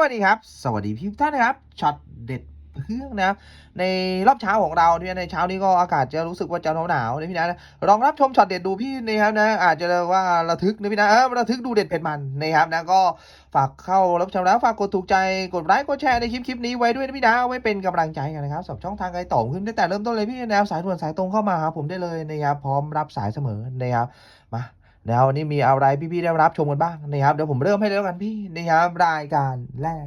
วัสดีครับ สวัสดีพี่ท่านนะครับช็อตเด็ดเพื่องนะครับในรอบเช้าของเราเนี่ยในเช้านี้ก็อากาศจะรู้สึกว่าจะหนาวๆนาวนะพี่นะลองรับชมช็อตเด็ดดูพี่นะครับนะอาจจะว่าระทึกนะพี่นะเออระทึกดูเด็ดเผ็ดมันนะครับนะก็ฝากเข้ารับชมแล้วฝากกดถูกใจกดไลค์กดแชร์ในคลิปคลิปนี้ไว้ด้วยนะพี่นะไว้เป็นกำลังใจกันนะครับสำหรับช่องทางไกลต่อขึ้นตั้งแต่เริ่มต้นเลยพี่นะครับสายด่วนสายตรงเข้ามาหาผมได้เลยนะครับพร้อมรับสายเสมอนะครับมา แล้ววันนี้มีอะไรพี่ๆได้รับชมกันบ้างนะครับเดี๋ยวผมเริ่มให้เลยแล้วกันพี่นะครับรายการแรก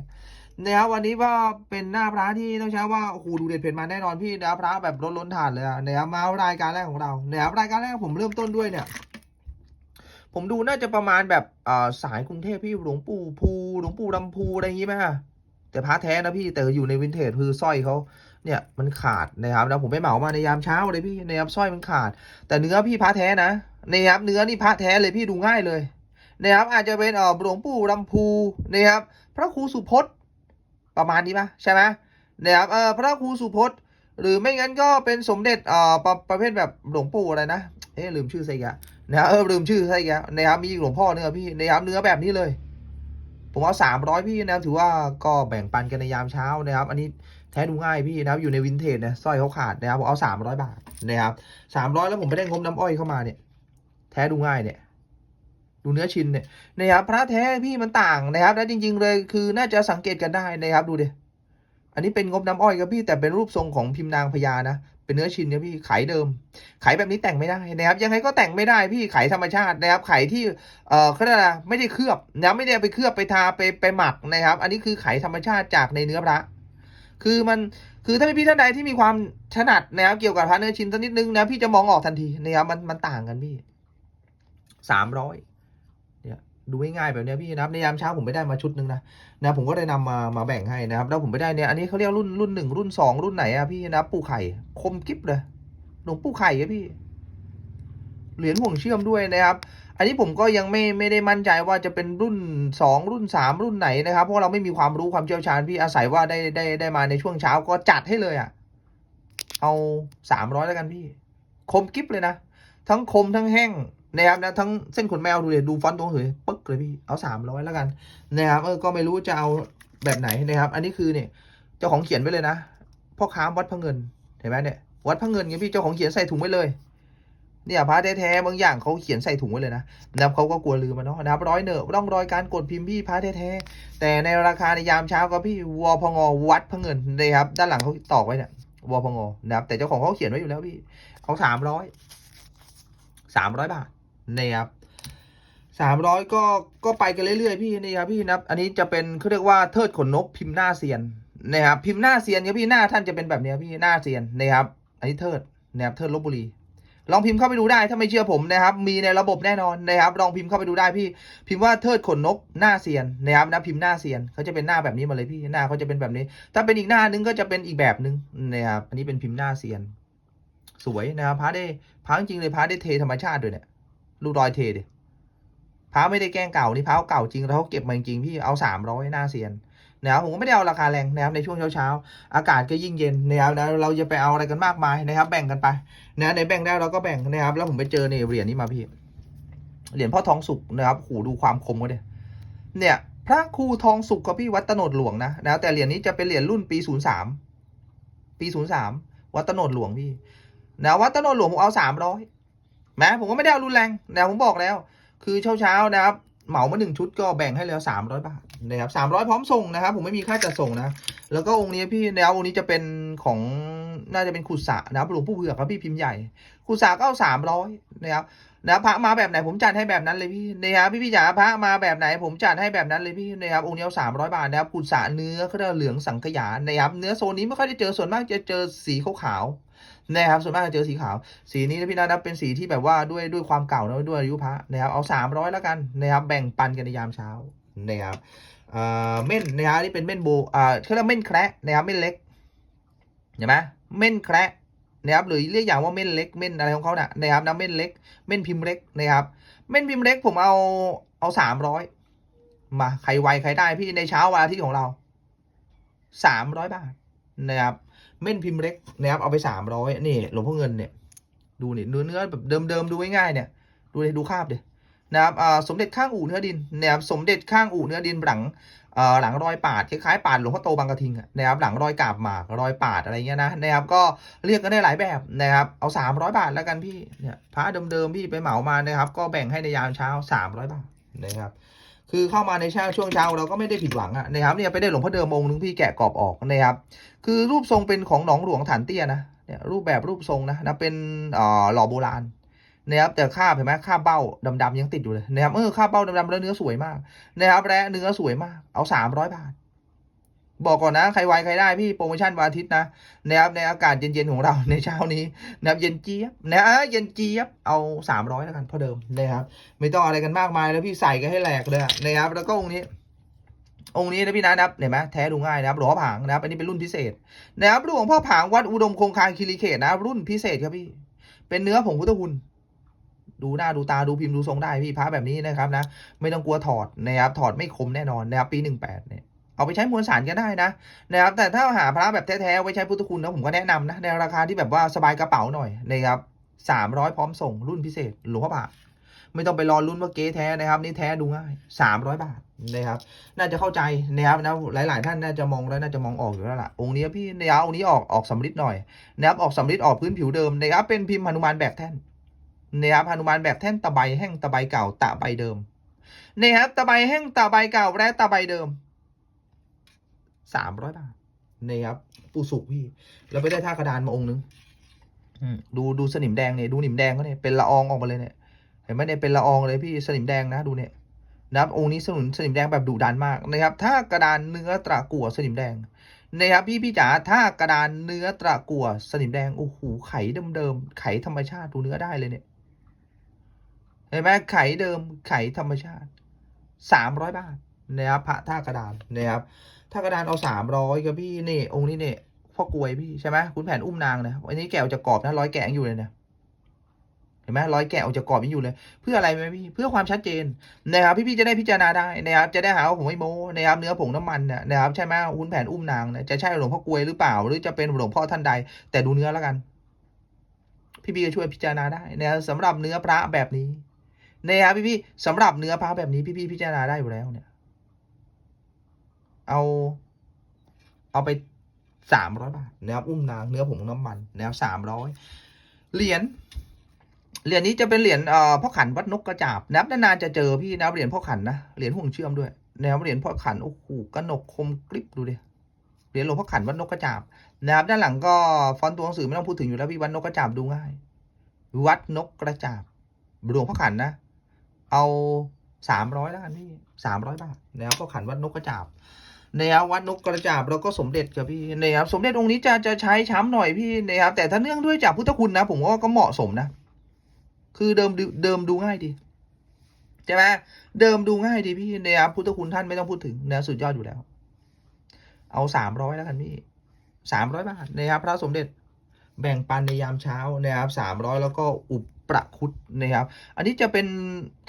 นะครับวันนี้ว่าเป็นหน้าพระที่ต้องใช้ว่าโอ้โหดูเด็ดเผ็ดมาแน่นอนพี่นะพระแบบล้นล้นถาดเลยอะนะครับมารายการแรกของเรานะครับรายการแรกผมเริ่มต้นด้วยเนี่ย ผมดูน่าจะประมาณแบบสายกรุงเทพพี่หลวงปู่ภูหลวงปู่ลำพูอะไรอย่างงี้ไหมฮะแต่พระแท้นะพี่แต่อยู่ในวินเทจคือสร้อยเขาเนี่ยมันขาดนะครับแล้วผมไปเหมามาในยามเช้าเลยพี่นะครับสร้อยมันขาด แต่เนื้อพี่พระแท้นะ นะครับเนื้อนี่พระแท้เลยพี่ดูง่ายเลยนะครับอาจจะเป็นเอ่อหลวงปู่ลำพูนะครับพระครูสุพจน์ประมาณนี้ปะใช่ไหมนะครับเออพระครูสุพจน์ หรือไม่งั้นก็เป็นสมเด็จเอ่อประประเภทแบบหลวงปู่อะไรนะเอ๊ลืมชื่อใส่กะนะครับเออลืมชื่อใส่กะนะครับมีหลวงพ่อเนื้อพี่นะครับเนื้อแบบนี้เลย ผมเอาสามร้อยพี่นะครับถือว่าก็แบ่งปันกันในยามเช้านะครับ อันนี้แท้ดูง่ายพี่นะครับอยู่ในวินเทจนะสร้อยเขาขาดนะครับผมเอาสามร้อยบาทนะครับสามร้อยแล้วผมไปได้งบน้ำอ้อยเข้ามาเนี่ย แท้ดูง่ายเนี่ย ดูเนื้อชิ้นเนี่ยนะครับพระแท้พี่มันต่างนะครับ และจริง ๆ เลยคือน่าจะสังเกตกันได้นะครับดูดิอันนี้เป็นงบน้ำอ้อยครับพี่แต่เป็นรูปทรงของพิมพ์นางพญานะเป็นเนื้อชิ้นเนี่ยพี่ไขเดิมไขแบบนี้แต่งไม่ได้นะครับยังไงก็แต่งไม่ได้พี่ไขธรรมชาตินะครับไขที่เอ่อเขาเรียกอะไรไม่ได้เคลือบนะไม่ได้ไปเคลือบไปทาไปไปหมักนะครับ อันนี้คือไขธรรมชาติจากในเนื้อพระ คือมันคือถ้าพี่ท่านใดที่มีความถนัดนะครับเกี่ยวกับพระเนื้อชิ้นสักนิดนึงนะพี่จะมองออกทันทีนะครับมันมันต่างกันพี่ สามร้อยเนี่ยดูง่ายๆแบบเนี้ยพี่นะครับในยามเช้าผมไม่ได้มาชุดหนึ่งนะนะผมก็ได้นำมามาแบ่งให้นะครับแล้วผมไปได้เนี่ยอันนี้เขาเรียกรุ่นรุ่นหนึ่งรุ่นสองรุ่นไหนอะพี่นะปูไข่คมกิ๊บเลยหลวงปูไข่อะพี่เหรียญห่วงเชื่อมด้วยนะครับ อันนี้ผมก็ยังไม่ไม่ได้มั่นใจว่าจะเป็นรุ่นสองรุ่นสามรุ่นไหนนะครับ เพราะเราไม่มีความรู้ความเชี่ยวชาญพี่อาศัยว่าได้ได้ได้มาในช่วงเช้าก็จัดให้เลยอะ่ะ เอาสามร้อยแล้วกันพี่ คมกิ๊บเลยนะ ทั้งคมทั้งแห้ง นะครับนะทั้งเส้นขนแมวดูเลยดูฟอนต์ตรงเฉยปึ๊กเลยพี่เอาสามร้อยแล้วกันนะครับเออก็ไม่รู้จะเอาแบบไหนนะครับ อันนี้คือเนี่ยเจ้าของเขียนไว้เลยนะพ่อค้าวัดพระเงินเห็นไหมเนี่ยวัดพระเงินไงพี่เจ้าของเขียนใส่ถุงไว้เลยเนี่ยพระแท้ๆบางอย่างเขาเขียนใส่ถุงไว้เลยนะนะครับเขาก็กลัวลืมมันเนาะนะครับร้อยเนอะร่องรอยการกดพิมพ์พี่พระแท้ๆแต่ในราคาในยามเช้าก็พี่วอพงอวัดพระเงินนะครับด้านหลังเขาตอกไว้เนี่ยวอพงอนะครับแต่เจ้าของเขาเขียนไว้อยู่แล้วพี่เขาสามร้อยสามร้อยบาท นะครับสามร้อยก็ก็ไปกันเรื่อยๆพี่นะครับพี่นะอันนี้จะเป็นเขาเรียกว่าเทิดขนนกพิมพ์หน้าเซียนนะครับพิมพ์หน้าเซียนเนี่ยพี่หน้าท่านจะเป็นแบบนี้พี่หน้าเซียนนะครับอันนี้เทิดนะครับเทิดลบบุรีลองพิมพ์เข้าไปดูได้ถ้าไม่เชื่อผมนะครับ มีในระบบแน่นอนนะครับ ลองพิมพ์เข้าไปดูได้พี่ พิมพ์ว่าเทิดขนนกหน้าเซียนนะครับนะพิมพ์หน้าเซียนเขาจะเป็นหน้าแบบนี้มาเลยพี่หน้าเขาจะเป็นแบบนี้ ถ้าเป็นอีกหน้านึงก็จะเป็นอีกแบบนึงนะครับอันนี้เป็นพิมพ์หน้าเซียน สวยนะครับพระได้พระจริงเลยพระได้เทธรรมชาติด้วยเนี่ย ดูรอยเทดิพระไม่ได้แกล้งเก่านี่พระเก่าจริงแล้วเขาเก็บมาจริงพี่เอาสามร้อยหน้าเซียนนะครับผมก็ไม่ได้เอาราคาแรงนะครับในช่วงเช้าๆอากาศก็ยิ่งเย็นนะครับนะเราจะไปเอาอะไรกันมากมายนะครับ แบ่งกันไปนะในแบ่งได้เราก็แบ่งนะครับ แล้วผมไปเจอเนี่ยเหรียญนี้มาพี่เหรียญพ่อทองสุกนะครับหูดูความคมก็เนี่ยเนี่ยพระครูทองสุกกับพี่วัดตโนดหลวงนะนะแต่เหรียญนี้จะเป็นเหรียญรุ่นปีศูนย์สามปีศูนย์สามวัดตโนดหลวงพี่นะวัดตโนดหลวงผมเอาสามร้อย นะผมก็ไม่ได้เอารุนแรงนะผมบอกแล้ว คือเช้าเช้านะครับเหมามาหนึ่งชุดก็แบ่งให้แล้วสามร้อยบาทนะครับสามร้อยพร้อมส่งนะครับ ผมไม่มีค่าจัดส่งนะ แล้วก็องค์นี้พี่แล้วองค์นี้จะเป็นของน่าจะเป็นขุดสะนะครับหลวงปู่เผือกครับพี่พิมพ์ใหญ่ขุดสะก็เอาสามร้อยนะครับ นะพระมาแบบไหนผมจัดให้แบบนั้นเลยพี่นะครับพี่พี่จ๋าพระมาแบบไหนผมจัดให้แบบนั้นเลยพี่นะครับองค์นี้เอาสามร้อยบาทนะครับขุดสระเนื้อเขาเรียกเหลืองสังขยานะครับเนื้อโซนนี้ไม่ค่อยได้เจอส่วนมากจะเจอสีขาวๆนะครับส่วนมากจะเจอสีขาว สีนี้นะพี่นะนะเป็นสีที่แบบว่าด้วยด้วยความเก่านะด้วยอายุพระนะครับเอาสามร้อยแล้วกันนะครับแบ่งปันกันในยามเช้านะครับอ่าเม่นนะครับนี่เป็นเม่นโบอ่าเขาเรียกเม่นแคระนะครับเม่นเล็กเห็นไหมเม่นแคระ นะครับหรือเรียกอย่างว่าเม่นเล็กเม่นอะไรของเขาน่ะนะครับนะเม่นเล็กเม่นพิมพ์เล็กนะครับเม่นพิมพ์เล็กผมเอาเอาสามร้อยมาใครไวใครได้พี่ในเช้าวันอาทิตย์ของเราสามร้อยบาทนะครับเม่นพิมพ์เล็กนะครับเอาไปสามร้อยนี่หลวงพ่อเงินเนี่ยดูนี่เนื้อเนื้อแบบเดิมๆดูง่ายๆเนี่ย ดูเลยดูคาบดินะครับสมเด็จข้างอู่เนื้อดินนะครับสมเด็จข้างอู่เนื้อดินหลัง หลังรอยปาดคล้ายๆปาดหลวงพ่อโตบางกระทิงนะครับหลังรอยกาบหมากรอยปาดอะไรเงี้ยนะนะครับก็เรียกกันได้หลายแบบนะครับเอา 300 บาทแล้วกันพี่เนี่ยพระเดิมๆพี่ไปเหมามานะครับ ก็แบ่งให้ในยามเช้า 300 บาทนะครับคือเข้ามาในเช้าช่วงเช้าเราก็ไม่ได้ผิดหวังอะนะครับเนี่ยไปได้หลวงพ่อเดิมองค์นึงพี่แกะกรอบออกนะครับคือรูปทรงเป็นของหนองหลวงฐานเตี้ยนะเนี่ยรูปแบบรูปทรงนะนะเป็นหล่อโบราณ นะครับแต่คาบเห็นไหมคาบเบ้าดำๆยังติดอยู่เลยนะครับเออคาบเบ้าดำๆแล้วเนื้อสวยมากนะครับและเนื้อสวยมากเอาสามร้อยบาท บอกก่อนนะใครไวใครได้พี่โปรโมชั่นวันอาทิตย์นะนะครับในอากาศเย็นๆของเราในเช้านี้นะครับเย็นเจี๊ยบนะเยเย็นเจี๊ยบเอาสามร้อยแล้วกันเท่าเดิมนะครับไม่ต้องอะไรกันมากมายแล้วพี่ใส่กันให้แหลกเลยนะครับแล้วก็องค์นี้องค์นี้นะพี่นะนะครับเห็นไหมแท้ดูง่ายนะครับหลวงพ่อผางนะครับอันนี้เป็นรุ่นพิเศษนะครับหลวงพ่อผางวัดอุดมคงคาคิริเขตนะรุ่นพิเศษครับพี่ เป็นเนื้อผงพุทธคุณ ดูหน้าดูตาดูพิมพ์ดูทรงได้พี่พระแบบนี้นะครับนะ ไม่ต้องกลัวถอดนะครับถอดไม่คมแน่นอนนะครับปีหนึ่งแปดเนี่ยเอาไปใช้มวลสารก็ได้นะนะครับแต่ถ้าหาพระแบบแท้ๆไว้ใช้พุทธคุณนะผมก็แนะนำนะในราคาที่แบบว่าสบายกระเป๋าหน่อยนะครับสามร้อยพร้อมส่งรุ่นพิเศษหลวงพ่อผางไม่ต้องไปรอรุ่นว่าเก๊แท้นะครับ นี่แท้ดูง่ายสามร้อยบาทนะครับ น่าจะเข้าใจนะครับนะหลาย ๆ ท่านน่าจะมองแล้วน่าจะมองออกอยู่แล้วล่ะองค์นี้พี่นะครับองค์นี้ออกออกสำริดหน่อยนะครับออกสำริดออกพื้นผิวเดิมนะครับเป็นพิมพ์หนุมานแบบแท่น นะครับหนุมานแบบแท่นตะไบแห้งตะไบเก่าตะใบเดิมนะครับตะไบแห้งตะใบเก่าและตะใบเดิมสามร้อยบาทนะครับปูสุกพี่แล้วไปได้ท่ากระดานมาองค์นึงอืมดูดูสนิมแดงเนี่ยดูหนิมแดงก็เนี่ยเป็นละอองออกมาเลยเนี่ยเห็นไหมเนี่ยเป็นละอองเลยพี่สนิมแดงนะดูเนี่ยนะครับองค์นี้สนุนสนิมแดงแบบดุดันมากนะครับ ถ้ากระดานเนื้อตระกั่วสนิมแดงนะครับพี่พี่จ๋าถ้ากระดานเนื้อตระกั่วสนิมแดงโอ้โหไข่เดิมๆไข่ธรรมชาติดูเนื้อได้เลยเนี่ยเห็นไหมไข่เดิมไข่ธรรมชาติสามร้อยบาทนะครับพระท่ากระดานนะครับท่ากระดานเอาสามร้อยครับพี่นี่ องค์นี้เนี่ยพ่อกลวยพี่ใช่ไหมคุณแผนอุ้มนางนะวันนี้แกะออกจากรอบนะร้อยแกงอยู่เลยเนี่ยเห็นไหมร้อยแกะออกจากกรอบยังอยู่เลย เพื่ออะไรไหมพี่เพื่อความชัดเจนนะครับพี่พี่ๆจะได้พิจารณาได้นะครับจะได้หาว่าผมไม่โม้นะครับเนื้อผงน้ำมันเนี่ยนะครับใช่ไหมคุณแผนอุ้มนางเนี่ยจะใช่หลวงพ่อกลวยหรือเปล่า หรือจะเป็นหลวงพ่อท่านใด แต่ดูเนื้อแล้วกัน พี่พี่ๆก็ช่วยพิจารณาได้นะครับสำหรับเนื้อพระแบบนี้ นะครับพี่พี่ๆสำหรับเนื้อพระแบบนี้พี่พี่ๆพิจารณาได้อยู่แล้วเนี่ย เอาเอาไปสามร้อยบาทนะครับอุ้มนางเนื้อผงน้ำมันนะครับสามร้อยเหรียญเหรียญนี้จะเป็นเหรียญเอ่อพ่อขันวัดนกกระจาบนะครับนานๆจะเจอพี่นะเหรียญพ่อขันนะเหรียญห่วงเชื่อมด้วยนะครับเหรียญพ่อขันโอ้โหกระหนกคมกริบดูดิเหรียญหลวงพ่อขันวัดนกกระจาบนะครับด้านหลังก็ฟอนต์ตัวหนังสือไม่ต้องพูดถึงอยู่แล้วพี่วัดนกกระจาบดูง่าย วัดนกกระจาบหลวงพ่อขันนะ เอาสามร้อยแล้วกันพี่สามร้อยบาทนะครับพ่อขันวัดนกกระจาบนะครับวัดนกกระจาบแล้วก็สมเด็จครับพี่นะครับสมเด็จองค์นี้จะจะใช้ช้ำหน่อยพี่นะครับแต่ถ้าเนื่องด้วยจากพุทธคุณนะ ผมว่าก็เหมาะสมนะ คือเดิมดูเดิมดูง่ายดีใช่ไหมเดิมดูง่ายดีพี่นะครับพุทธคุณท่านไม่ต้องพูดถึงนะสุดยอดอยู่แล้ว เอาสามร้อยแล้วกันพี่สามร้อยบาทนะครับ พระสมเด็จแบ่งปันในยามเช้านะครับสามร้อยแล้วก็อุป ประคุดนะครับ อันนี้จะเป็น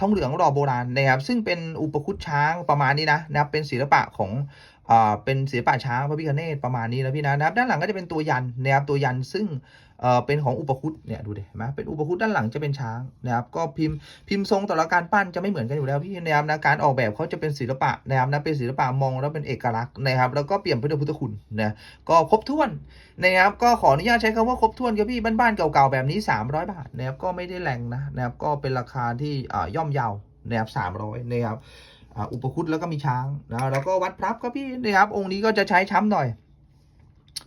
ทองเหลืองหล่อโบราณนะครับ ซึ่งเป็นอุปคุดช้างประมาณนี้นะนะครับเป็นศิลปะของ อ่าเป็นศิลปะช้างพระพิฆเนศประมาณนี้นะพี่นะนะครับด้านหลังก็จะเป็นตัวยันนะครับตัวยันซึ่งเอ่อเป็นของอุปคุตเนี่ยดูดิเห็นไหมเป็นอุปคุตด้านหลังจะเป็นช้างนะครับก็พิมพ์พิมพ์ทรงแต่ละการปั้นจะไม่เหมือนกันอยู่แล้วพี่นะครับนะการออกแบบเขาจะเป็นศิลปะนะครับนะเป็นศิลปะมองแล้วเป็นเอกลักษณ์นะครับแล้วก็เปลี่ยนไปด้วยพุทธคุณนะก็ครบถ้วนนะครับก็ขออนุญาตใช้คำว่าครบถ้วนครับพี่บ้านๆเก่าๆแบบนี้ 300 บาทนะครับก็ไม่ได้แรงนะนะครับก็เป็นราคาที่อ่าย่อมเยานะครับ300นะครับ อุปคุตแล้วก็มีช้างนะแล้วก็วัดพลับครับพี่นะครับ องค์นี้ก็จะใช้ช้ำหน่อย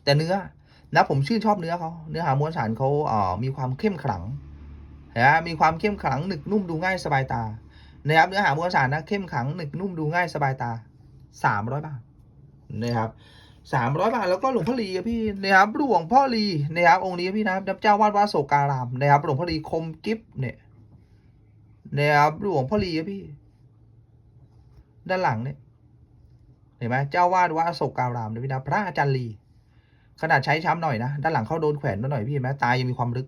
แต่เนื้อนะผมชื่นชอบเนื้อเขาเนื้อหามวลสารเขาเอ่ามีความเข้มขลังนะมีความเข้มขลังหนึกนุ่มดูง่ายสบายตานะครับเนื้อหามวลสารนะเข้มขลังหนึกนุ่มดูง่ายสบายตา300บาทนะครับสามร้อยบาทแล้วก็หลวงพ่อลีพี่นะครับหลวงพ่อลีนะครับองค์นี้พี่นะครับเจ้าวาดวัดโศการามนะครับหลวงพ่อลีคมกิฟเนี่ยนะครับหลวงพ่อลีพี่ ด้านหลังเนี่ยเห็นไหมเจ้าวาดวัดโศการามเนี่ยพี่นะพระอาจารย์ลีขนาดใช้ช้ำหน่อยนะด้านหลังเขาโดนแขวนมาหน่อยพี่เห็นไหมตายังมีความลึก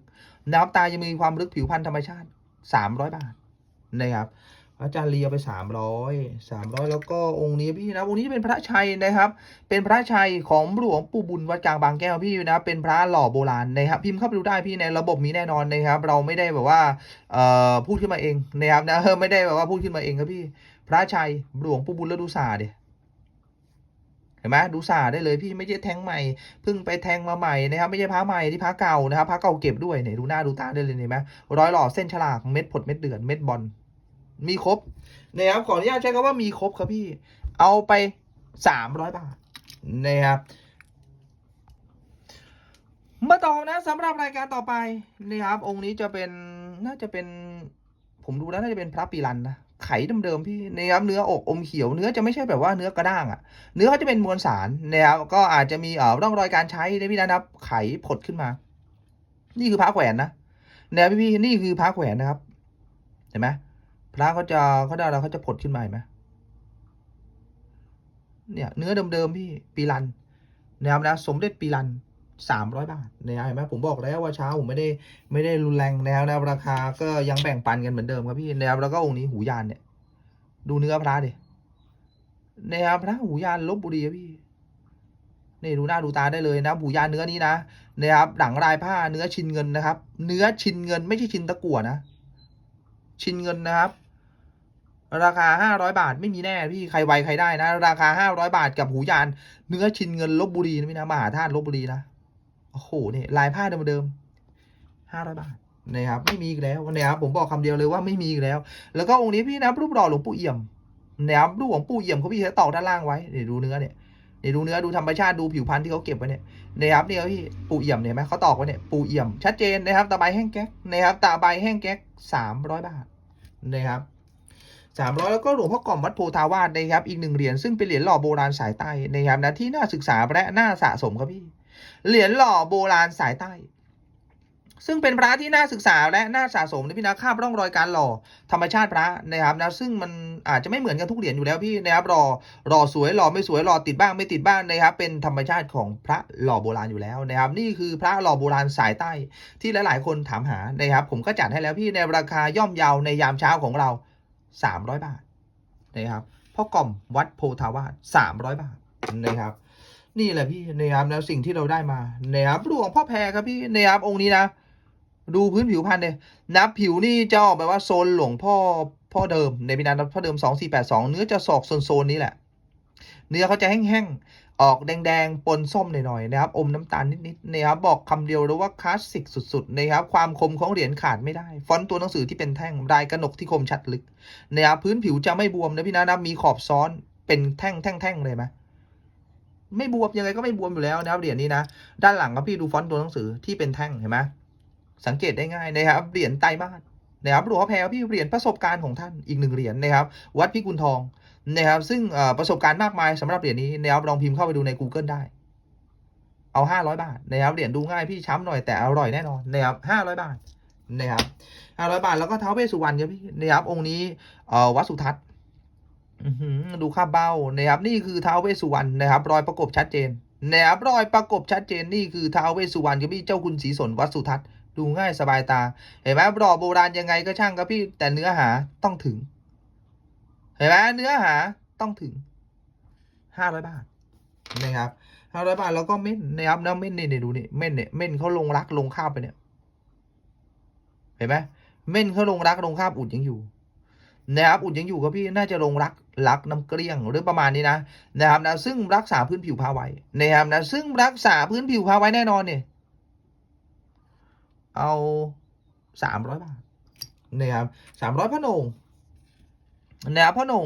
นะครับตายังมีความลึกผิวพรรณธรรมชาติสามร้อยบาทนะครับอาจารย์เลียไปสามร้อยสามร้อยแล้วก็องค์นี้พี่นะองค์นี้เป็นพระชัยนะครับ เป็นพระชัยของหลวงปู่บุญวัดกลางบางแก้วพี่นะ เป็นพระหล่อโบราณนะครับ พิมพ์เข้าไปดูได้พี่ในระบบมีแน่นอนนะครับ เราไม่ได้แบบว่าเอ่อพูดขึ้นมาเองนะครับนะไม่ได้แบบว่าพูดขึ้นมาเองครับพี่ พระชัยหลวงปู่บุญแล้วดูสาดิเห็นไหมดูสาได้เลยพี่ไม่ใช่แทงใหม่เพิ่งไปแทงมาใหม่นะครับไม่ใช่พระใหม่ที่พระเก่านะครับพระเก่าเก็บด้วยเนี่ยดูหน้าดูตาได้เลยเห็นไหมร้อยหล่อเส้นฉลากเม็ดผดเม็ดเดือนเม็ดบอลมีครบนะครับขออนุญาตใช้คำว่ามีครบครับพี่ เอาไปสามร้อยบาทนะครับมาต่อนะสำหรับรายการต่อไปนะครับองค์นี้จะเป็นน่าจะเป็น ผมดูแล้วน่าจะเป็นพระปีรันนะ ไขเดิมๆพี่นะครับเนื้ออกอมเขียวเนื้อจะไม่ใช่แบบว่าเนื้อกระด้างอะ่ะ เนื้อเขาจะเป็นมวลสารนะครับก็อาจจะมีเอ่อร่องรอยการใช้นะพี่นะครับ ไขผดขึ้นมา นี่คือพระแขวนนะนะพี่พี่นี่คือพระแขวนนะครับ เห็นไหมพระเขาจะเขาได้แล้วเขาจะผดขึ้นมาเห็นไหมเนี่ย เนื้อเดิมๆพี่ปีรันนะครับนะสมเด็จปีรัน สามร้อยบาทนะเห็นไหมผมบอกแล้วว่าเช้าผมไม่ได้ไม่ได้รุนแรงนะครับนะราคาก็ยังแบ่งปันกันเหมือนเดิมครับพี่นะครับแล้วก็องค์นี้หูยานเนี่ยดูเนื้อพระดินะครับพระหูยานลบบุรีครับพี่นี่ดูหน้าดูตาได้เลยนะหูยานเนื้อนี้นะนะครับหลังลายผ้าเนื้อชินเงินนะครับ เนื้อชินเงินไม่ใช่ชินตะกั่วนะ ชินเงินนะครับราคาห้าร้อยบาทไม่มีแน่พี่ใครไวใครได้นะ ราคาห้าร้อยบาทกับหูยาน เนื้อชินเงินลบบุรีนะพี่นะมหาธาตุลบบุรีนะ โอ้โหเนี่ยลายผ้าเดิมๆห้าร้อยบาทนะครับไม่มีอีกแล้วนะครับผมบอกคำเดียวเลยว่าไม่มีอีกแล้ว แล้วก็องค์นี้พี่นะรูปหล่อหลวงปู่เอี่ยมนะครับรูปของปู่เอี่ยมเขาพี่ใช้ตอกด้านล่างไว้นี่ดูเนื้อเนี่ยนี่ดูเนื้อดูธรรมชาติดูผิวพรรณที่เขาเก็บไว้เนี่ยนะครับนี่ครับพี่ปู่เอี่ยมเนี่ยไหมเขาตอกไว้เนี่ยปู่เอี่ยมชัดเจนนะครับตาใบแห้งแก๊กนะครับตาใบแห้งแก๊กสามร้อยบาทนะครับสามร้อยแล้วก็หลวงพ่อกล่อมวัดโพธาวาสนะครับอีกหนึ่งเหรียญซึ่งเป็นเหรียญหล่อโบราณสายใต้นะครับนะที่น่าศึกษาและน่าสะสมครับพี่ เหรียญหล่อโบราณสายใต้ ซึ่งเป็นพระที่น่าศึกษาและน่าสะสมนะพี่นะคาบร่องรอยการหล่อธรรมชาติพระนะครับนะซึ่งมันอาจจะไม่เหมือนกันทุกเหรียญอยู่แล้วพี่นะครับหล่อหล่อสวยหล่อไม่สวยหล่อติดบ้างไม่ติดบ้างนะครับ เป็นธรรมชาติของพระหล่อโบราณอยู่แล้วนะครับ นี่คือพระหล่อโบราณสายใต้ที่หลาย ๆ คนถามหานะครับ ผมก็จัดให้แล้วพี่ในราคาย่อมเยาในยามเช้าของเรา 300 บาทนะครับพ่อกล่อมวัดโพธาวาส300 บาทนะครับ นี่แหละพี่นะครับแล้วสิ่งที่เราได้มานะครับหลวงพ่อแพรครับพี่นะครับองค์นี้นะ ดูพื้นผิวพันธุ์เนี่ยนะผิวนี่จะออกแบบว่าโซนหลวงพ่อพ่อเดิมในพินันพ่อเดิมสองสี่แปดสองเนื้อจะสอกโซนโซนนี้แหละ เนื้อเขาจะแห้งๆออกแดงๆปนส้มหน่อยๆนะครับ อมน้ำตาลนิดๆนะครับบอกคำเดียวเลยว่าคลาสสิกสุดๆนะครับความคมของเหรียญขาดไม่ได้ ฟอนต์ตัวหนังสือที่เป็นแท่งลายกระหนกที่คมชัดลึกนะครับพื้นผิวจะไม่บวมนะพี่นะนะมีขอบซ้อนเป็นแท่งแท่งๆเลยไหม ไม่บวมยังไงก็ไม่บวมอยู่แล้วนะครับเหรียญนี้นะด้านหลังครับพี่ดูฟอนต์ตัวหนังสือที่เป็นแท่งเห็นไหมสังเกตได้ง่ายนะครับเหรียญไตรมาสนะครับหลวงพ่อแพรพี่เหรียญประสบการณ์ของท่านอีกหนึ่งเหรียญนะครับ วัดพิกุลทองนะครับ ซึ่งประสบการณ์มากมายสำหรับเหรียญนี้นะครับลองพิมพ์เข้าไปดูใน Google ได้ เอาห้าร้อยบาทนะครับเหรียญดูง่ายพี่ช้ำหน่อยแต่อร่อยแน่นอนนะครับห้าร้อยบาทนะครับห้าร้อยบาทแล้วก็เท้าเวสุวรรณครับพี่นะครับองค์นี้วัดสุทัศน์ ดูคาเบ้านะครับนี่คือท้าวเวสสุวรรณนะครับรอยประกบชัดเจนนะครับรอยประกบชัดเจนนี่คือท้าวเวสสุวรรณกับพี่เจ้าคุณศรีสนวัดสุทัศน์ดูง่ายสบายตา เห็นไหมรอโบราณยังไงก็ช่างครับพี่แต่เนื้อหาต้องถึง เห็นไหมเนื้อหาต้องถึงห้าร้อยบาทนะครับห้าร้อยบาทแล้วก็เม่นนะครับแล้วเม่นนี่เนี่ยดูนี่เม่นเนี่ยเม่นเขาลงรักลงคาบไปเนี่ย เห็นไหมเม่นเขาลงรักลงคาบอุดยังอยู่ นะครับอุ่นยังอยู่ครับพี่น่าจะลงรักรักน้ำเกลี้ยงหรือประมาณนี้นะนะครับนะซึ่งรักษาพื้นผิวพาไว้นะครับนะซึ่งรักษาพื้นผิวพาไว้แน่นอนเนี่ยเอาสามร้อยบาทนะครับสามร้อยพระนงนะครับพระนง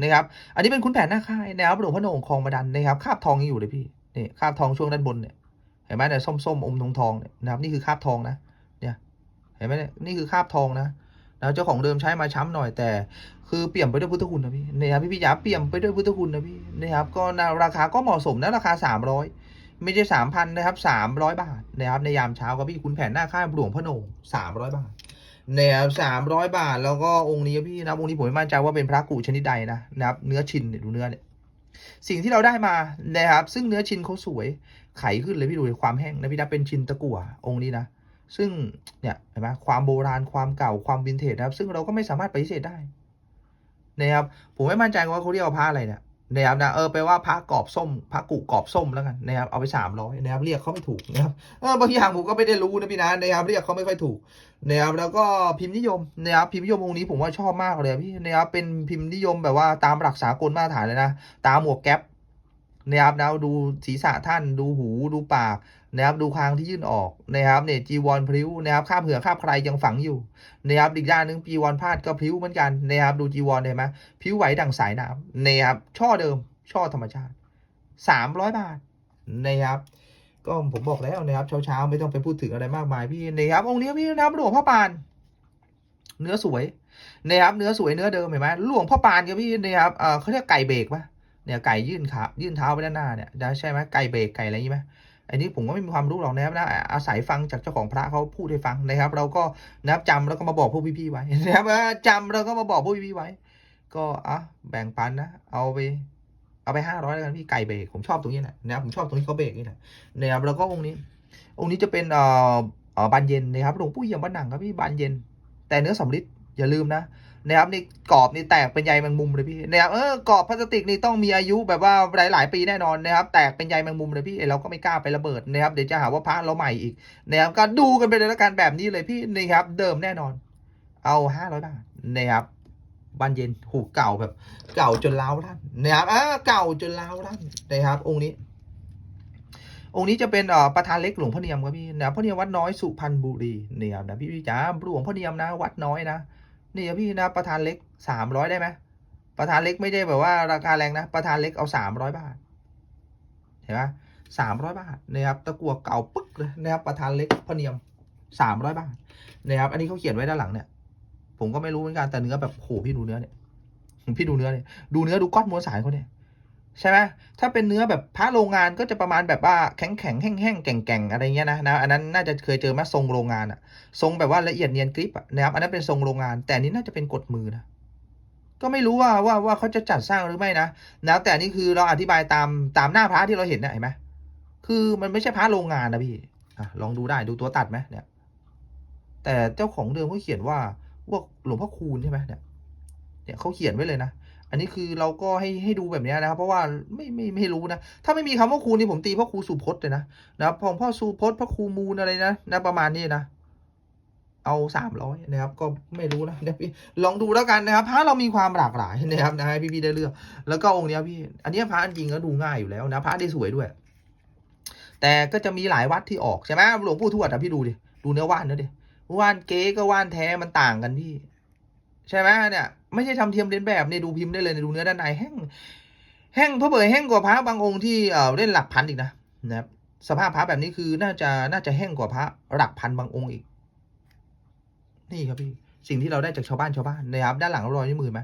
นะครับ อันนี้เป็นคุณแผนหน้าค่ายนะครับหลวงพระนงคลองมาดันนะครับคาบทองยังอยู่เลยพี่นี่คาบทองช่วงด้านบนเนี่ยเห็นไหมเนี่ยส้มๆอมทองทองเนี่ยนะครับนี่คือคาบทองนะเนี่ยเห็นไหมเนี่ยนี่คือคาบทองนะ แล้วเจ้าของเดิมใช้มาช้ำหน่อยแต่ คือเปี่ยมไปด้วยพุทธคุณนะพี่นะครับพี่พี่จ๋าเปี่ยมไปด้วยพุทธคุณนะพี่นะครับ ก็ราคาก็เหมาะสมนะราคา 300 ไม่ใช่3,000นนะครับ300บาทนะครับในยามเช้าครับพี่คุณแผนหน้าค่ายหลวงพระโหนง300บาทนะครับ300บาทแล้วก็องค์นี้ครับพี่นะองค์นี้ผมไม่มั่นใจว่าเป็นพระกูชนิดใดนะนะครับ เนื้อชินดูเนื้อเนี่ยสิ่งที่เราได้มานะครับ ซึ่งเนื้อชินเขาสวยไขขึ้นเลยพี่ดูความแห้งนะพี่นะเป็นชินตะกั่วองค์นี้นะ ซึ่งเนี่ยเห็นไหมความโบราณความเก่าความวินเทจนะครับ ซึ่งเราก็ไม่สามารถปฏิเสธได้นะครับผมไม่มั่นใจว่าเขาเรียกว่าพระอะไรเนี่ยนะครับนะเออไปว่าพระกรอบส้มพระกุกรอบส้มแล้วกันนะครับเอาไปสามร้อยนะครับเรียกเขาไม่ถูกนะครับเออบางอย่างผมก็ไม่ได้รู้นะพี่นะนะครับเรียกเขาไม่ค่อยถูกนะครับแล้วก็พิมพ์นิยมนะครับพิมพ์นิยมองค์นี้ผมว่าชอบมากเลยพี่นะครับเป็นพิมพ์นิยมแบบว่าตามหลักสากลมาตรฐานเลยนะตามหมวกแก๊ป นะครับนะดูศีรษะท่านดูหูดูปากนะครับดูคางที่ยื่นออกนะครับเนี่ยจีวรพริ้วนะครับคาบเหือคาบใครยังฝังอยู่นะครับอีกด้านหนึงจีวรพาดก็พลิ้วเหมือนกันนะครับดูจีวรเห็นไหมพลิ้วไหวดังสายน้ำนะครับช่อเดิม ช่อธรรมชาติสามร้อยบาทนะครับก็ผมบอกแล้วนะครับเช้าๆไม่ต้องไปพูดถึงอะไรมากมายพี่นะครับองค์นี้พี่นะครับหลวงพ่อปาน เนื้อสวยนะครับเนื้อสวยเนื้อเดิมเห็นไหมหลวงพ่อปานครับพี่นะครับเออเขาเรียกไก่เบรกปะ เนี่ยไก่ยื่นขายื่นเท้าไปด้านหน้าเนี่ยได้ใช่ไหมไก่เบรกไก่อะไรอย่างงี้ไหมอันนี้ผมก็ไม่มีความรู้หรอกนะครับนะอาศัยฟังจากเจ้าของพระเขาพูดให้ฟังนะครับ เราก็นะครับจำแล้วก็มาบอกพวกพี่ๆไว้นะครับจำแล้วก็มาบอกพวกพี่ๆไว้ ก็อะแบ่งปันนะ เอาไป เอาไปห้าร้อยแล้วกันพี่ไก่เบรกผมชอบตรงนี้แหละนะครับผมชอบตรงที่เขาเบรกนี่แหละนะครับแล้วก็องค์นี้ องค์นี้จะเป็นเอ่อเอ่อบานเย็นนะครับหลวงปู่เยี่ยมบ้านหนังครับพี่บานเย็น แต่เนื้อสำริด อย่าลืมนะนะครับนี่กรอบนี่แตกเป็นใยแมงมุมเลยพี่นะครับเออกรอบพลาสติกนี่ต้องมีอายุแบบว่าหลายหลายปีแน่นอนนะครับ แตกเป็นใยแมงมุมเลยพี่เอ้ยเราก็ไม่กล้าไประเบิดนะครับเดี๋ยวจะหาว่าพระเราใหม่อีกนะครับก็ดูกันไปเลยแล้วกันแบบนี้เลยพี่นี่ครับ เดิมแน่นอน เอาห้าร้อยบาทนะครับบานเย็นหูเก่าแบบ เก่าจนเล้าวท่านนะครับอ่าเก่าจนเล้าวท่านนะครับ องค์นี้ องค์นี้จะเป็นอ่อประธานเล็กหลวงพ่อเนียมครับพี่นะพ่อเนียมวัดน้อยสุพรรณบุรีเนี่ยครับนะพี่พี่จ๋าหลวงพ่อเนียมนะ วัดน้อยนะ นี่พี่นะประธานเล็กสามร้อยได้ไหมประธานเล็กไม่ได้แบบว่าราคาแรงนะ ประธานเล็กเอาสามร้อยบาท เห็นไหมสามร้อยบาทนะครับตะกั่วเก่าปึ๊กเลยนะครับประธานเล็กพเนียมสามร้อยบาทนะครับอันนี้เขาเขียนไว้ด้านหลังเนี่ย ผมก็ไม่รู้เหมือนกันแต่เนื้อแบบโหพี่ดูเนื้อเนี่ยพี่ดูเนื้อเนี่ยดูเนื้อดูก้อนมวลสารเขาเนี่ย ใช่ไหมถ้าเป็นเนื้อแบบพระโรงงานก็จะประมาณแบบว่าแข็งแข็งแห้งแห้งแก่งแก่งๆอะไรเงี้ยนะนะอันนั้นน่าจะเคยเจอไหมทรงโรงงานอะทรงแบบว่าละเอียดเนียนกริบอะนะครับอันนั้นเป็นทรงโรงงาน แต่นี้น่าจะเป็นกดมือนะก็ไม่รู้ว่าว่าว่าเขาจะจัดสร้างหรือไม่นะนะแต่นนี่คือเราอธิบายตามตามหน้าพระที่เราเห็นนะเห็นไหมคือมันไม่ใช่พระโรงงานนะพี่อะลองดูได้ดูตัวตัดไหมเนี่ย แต่เจ้าของเดิมเขาเขียนว่าว่าหลวงพ่อคูณใช่ไหมเนี่ยเนี่ยเขาเขียนไว้เลยนะ อันนี้คือเราก็ให้ให้ดูแบบนี้นะครับ เพราะว่าไม่ไม่ไม่รู้นะ ถ้าไม่มีคำว่าครูนี่ผมตีพ่อครูสุพจน์เลยนะนะครับของพ่อสุพจน์พ่อครูมูลอะไรนะนะประมาณนี้นะเอาสามร้อยนะครับ ก็ไม่รู้นะเดี๋ยวพี่ลองดูแล้วกันนะครับพระเรามีความหลากหลายนะครับนะให้พี่ๆได้เลือก แล้วก็องค์นี้พี่ อันนี้พระจริงก็ดูง่ายอยู่แล้วนะพระได้สวยด้วย แต่ก็จะมีหลายวัดที่ออกใช่ไหมหลวงปู่ทวดอะพี่ดูดิดูเนื้อว่านนื้อดิว่านเก๊ก็ว่านแท้มันต่างกันพี่ ใช่ไหมเนี่ย ไม่ใช่ทำเทียมเลียนแบบเนี่ยดูพิมพ์ได้เลยเนี่ยดูเนื้อด้านในแห้ง แห้งเพราะเบยแห้งกว่าพระบางองค์ที่เอ่อเล่นหลักพันอีกนะนะครับสภาพพระแบบนี้คือน่าจะน่าจะแห้งกว่าพระหลักพันบางองค์อีก นี่ครับพี่สิ่งที่เราได้จากชาวบ้านชาวบ้านนะครับด้านหลังรอยนิ้วมือไหม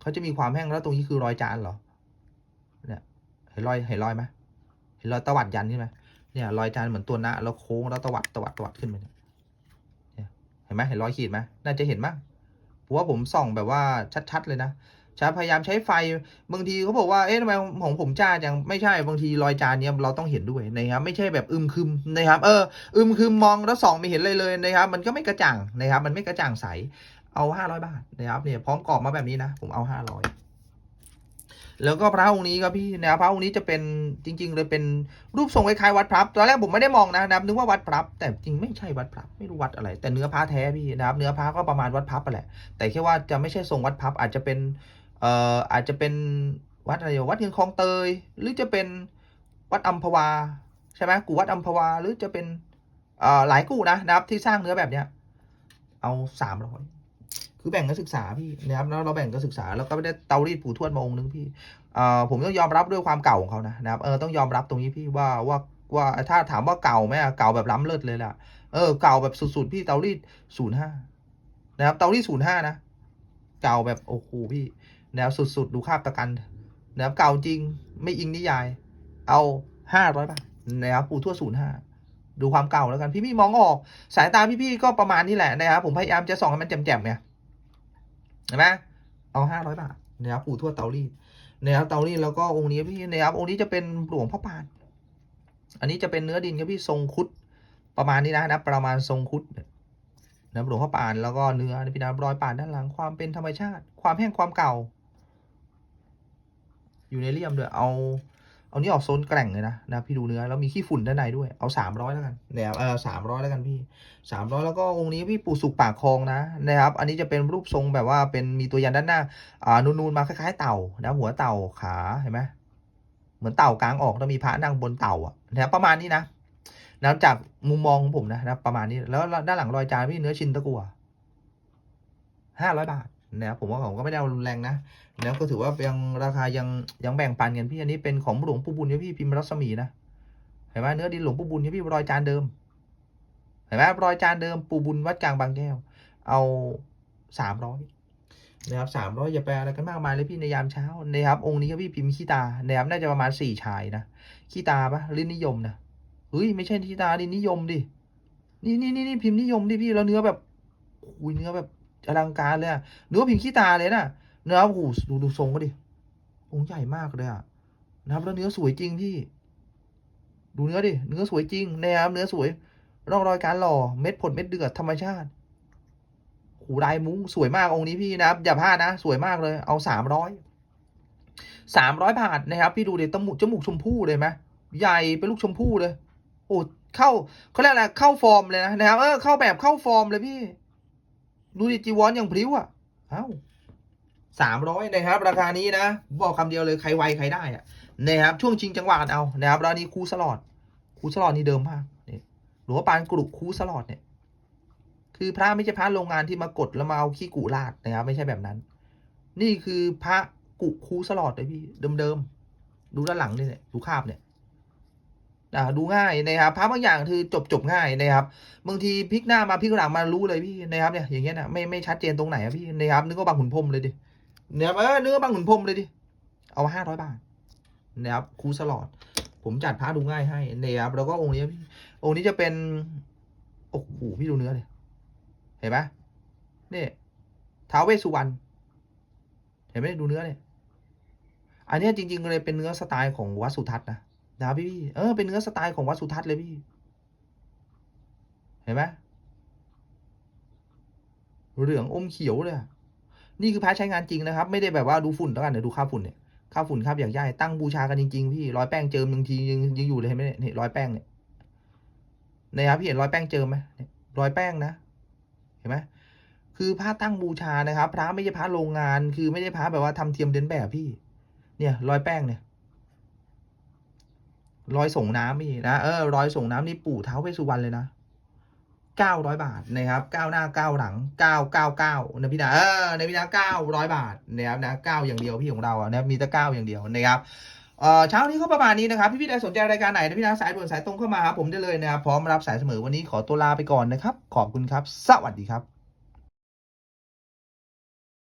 เขาจะมีความแห้งแล้วตรงนี้คือรอยจานเหรอเนี่ยเห็นรอยเห็นรอยไหมเห็นรอยตวัดยันใช่ไหมเนี่ยรอยจานเหมือนตัวหน้าแล้วโค้งแล้วตวัดตวัดตวัดขึ้นไปเนี่ยเนี่ยเห็นไหมเห็นรอยขีดไหมน่าจะเห็นมั้ง เพราะว่าผมส่องแบบว่าชัดๆเลยนะใช้พยายามใช้ไฟบางทีเขาบอกว่าเอ๊ะทำไมของผมจ้าจังไม่ใช่บางทีรอยจานเนี้ยเราต้องเห็นด้วยนะครับไม่ใช่แบบอึมครึมนะครับเอออึมครึมมองแล้วส่องไม่เห็นเลยเลยนะครับมันก็ไม่กระจ่างนะครับมันไม่กระจ่างใสเอาห้าร้อยบาทนะครับเนี่ยพร้อมกรอบมาแบบนี้นะผมเอาห้าร้อย แล้วก็พระองค์นี้ครับพี่นะพระองค์นี้จะเป็นจริง ๆ เลยเป็นรูปทรงคล้ายๆวัดพลับตอนแรกผมไม่ได้มองนะนะครับนึกว่าวัดพลับแต่จริงไม่ใช่วัดพลับไม่รู้วัดอะไร แต่เนื้อพระแท้พี่นะครับเนื้อพระก็ประมาณวัดพลับไปแหละ แต่แค่ว่าจะไม่ใช่ทรงวัดพับอาจจะเป็นเอ่ออาจจะเป็นวัดอะไรวัดเงินคลองเตย หรือจะเป็นวัดอัมพวาใช่ไหมกูวัดอัมพวาหรือจะเป็นเอ่อหลายกูนะนะครับที่สร้างเนื้อแบบเนี้ยเอาสามร้อย คือแบ่งกันศึกษาพี่นะครับแล้วเราแบ่งกันศึกษาแล้วก็ไม่ได้เตารีดปู่ทวดมาองค์นึงพี่เอ่อผมต้องยอมรับด้วยความเก่าของเขานะนะครับเออต้องยอมรับตรงนี้พี่ว่าว่าว่าถ้าถามว่าเก่าไหมอะเก่าแบบล้ำเลิศเลยล่ะเออเก่าแบบสุดๆพี่เตารีดศูนย์ห้านะครับเตารีดศูนย์ห้านะเก่าแบบโอ้โหพี่แนวสุดๆดูคาบตะกันแนวเก่าจริงไม่อิงนิยาย เอาห้าร้อยบาทนะครับปู่ทั่วศูนย์ห้าดูความเก่าแล้วกันพี่พี่มองออก สายตาพี่พี่ก็ประมาณนี้แหละนะครับผมพยายามจะส่องให้มันแจ่มๆไง เห็นไหมเอาห้าร้อยบาทนะครับปู่ทั่วเตารีดนะครับเตารีดแล้วก็องค์นี้พี่นะครับองค์นี้จะเป็นหลวงพ่อปาน อันนี้จะเป็นเนื้อดินครับพี่ทรงคุดประมาณนี้นะนะประมาณทรงคุดนะหลวงพ่อปานแล้วก็เนื้อนะพี่นะรอยปานด้านหลังความเป็นธรรมชาติ ความแห้งความเก่า อยู่ในเลี่ยมด้วยเอา เอานี่ออกโซนแกร่งเลยนะนะพี่ดูเนื้อแล้วมีขี้ฝุ่นด้านในด้วยเอาสามร้อยแล้วกันนะครับเออสามร้อยแล้วกันพี่สามร้อยแล้วก็องค์นี้พี่ปู่สุกปากคลองนะนะครับ อันนี้จะเป็นรูปทรงแบบว่าเป็นมีตัวยันด้านหน้าอ่านูนๆมาคล้ายๆเต่านะหัวเต่าขาเห็นไหมเหมือนเต่ากลางออกแล้วมีพระนั่งบนเต่าอะนะครับประมาณนี้นะนะจากมุมมองของผมนะนะประมาณนี้แล้วด้านหลังรอยจานพี่เนื้อชินตะกัวห้าร้อยบาท นะครับผมว่าผมก็ไม่ได้เอารุนแรงนะแล้วก็ถือว่ายังราคายังยังแบ่งปันกันพี่อันนี้เป็นของหลวงปู่บุญเนี่ยพี่พิมพ์รัศมีนะเห็นไหมเนื้อดินหลวงปู่บุญเนี่ยพี่รอยจานเดิมเห็นไหมรอยจานเดิมปู่บุญวัดกลางบางแก้ว เอาสามร้อยนะครับสามร้อยอย่าแปลอะไรกันมากมายเลยพี่ในยามเช้านะครับองค์นี้ครับพี่พิมพ์ขี้ตานะครับน่าจะประมาณสี่ชายนะขี้ตาปะลิ้นนิยมนะเฮ้ยไม่ใช่ขี้ตาลินนิยมดินี่นี่นี่นี่พิมพ์นิยมดิพี่แล้วเนื้อแบบอุ้ยเนื้อแบบ อลังการเลยอะเนื้อพิมพ์ขี้ตาเลยนะเนื้อโอ้โหดูดูทรงก็ดิองค์ใหญ่มากเลยอะนะครับแล้วเนื้อสวยจริงพี่ ดูเนื้อดิเนื้อสวยจริงนะครับเนื้อสวยร่องรอยการหล่อเม็ดผลเม็ดเดือดธรรมชาติหูลายมุ้งสวยมากองค์นี้พี่นะครับอย่าพลาดนะ สวยมากเลย เอาสามร้อยสามร้อยบาทนะครับ พี่ดูเดี๋ยวตมูกจมูกชมพู่เลยไหมใหญ่เป็นลูกชมพู่เลย โอ้เข้าเขาเรียกอะไรเข้าฟอร์มเลยนะนะครับเออเข้าแบบเข้าฟอร์มเลยพี่ ดูดิจีวรอย่างพริ้วอะเอ้าสามร้อยนะครับ ราคานี้นะบอกคำเดียวเลยใครไวใครได้อะนะครับช่วงชิงจังหวะเอานะครับแล้วอันนี้คูสลอดคูสลอดนี่เดิมมากนี่หลวงพ่อปานกรุคูสลอดเนี่ย คือพระไม่ใช่พระโรงงานที่มากดแล้วมาเอาขี้กุราดนะครับไม่ใช่แบบนั้น นี่คือพระกุคูสลอดเลยพี่เดิมๆดูด้านหลังนี่เนี่ยดูคาบเนี่ย ดูง่ายนะครับพระบางอย่างคือจบจบง่ายนะครับบางทีพลิกหน้ามาพลิกหลังมารู้เลยพี่นะครับเนี่ยอย่างเงี้ยนะไม่ไม่ชัดเจนตรงไหนอะพี่นะครับนึกว่าบางขุนพรมเลยดิเนี่ยเออนึกว่าบางขุนพรมเลยดิเอาห้าร้อยบาทนะครับครูสลอด ผมจัดพระดูง่ายให้นะครับแล้วก็องค์นี้พี่องค์นี้จะเป็นโอ้โหพี่ดูเนื้อเลยเห็นไหมเนี่ยท้าวเวสสุวรรณเห็นไหมดูเนื้อเนี่ยอันนี้จริง ๆ เลยเป็นเนื้อสไตล์ของวัดสุทัศน์นะ นะพี่พี่เออเป็นเนื้อสไตล์ของวัดสุทัศน์เลยพี่ เห็นไหมเหลืองอมเขียวเลยนี่คือพระใช้งานจริงนะครับ ไม่ได้แบบว่าดูฝุ่นแล้วกันเดี๋ยวดูค่าฝุ่นเนี่ยค่าฝุ่นค่าอย่างใหญ่ตั้งบูชากันจริงๆพี่รอยแป้งเจิมบางทียังยังอยู่เลยเห็นไหมเนี่ยรอยแป้งเนี่ยนะครับพี่เห็นรอยแป้งเจิมไหมเนี่ยรอยแป้งนะ เห็นไหมคือพระตั้งบูชานะครับ พระไม่ใช่พระโรงงาน คือไม่ได้พระแบบว่าทำเทียมเดินแบบพี่ เนี่ย รอยแป้งเนี่ย รอยส่งน้ำพี่นะเออรอยส่งน้ำนี่ปู่เท้าเวสสุวรรณเลยนะเก้าร้อยบาทนะครับเก้าหน้าเก้าหลังเก้าเก้าเก้านะพี่นะเออนะพี่นะเก้าร้อยบาทนะครับนะเก้าอย่างเดียวพี่ของเราอะนะมีแต่เก้าอย่างเดียวนะครับเออเช้านี้ก็ประมาณนี้นะครับ พี่พี่ใดสนใจรายการไหนนะพี่นะสายด่วนสายตรงเข้ามาหาผมได้เลยนะครับพร้อมรับสายเสมอวันนี้ขอตัวลาไปก่อนนะครับ ขอบคุณครับ สวัสดีครับ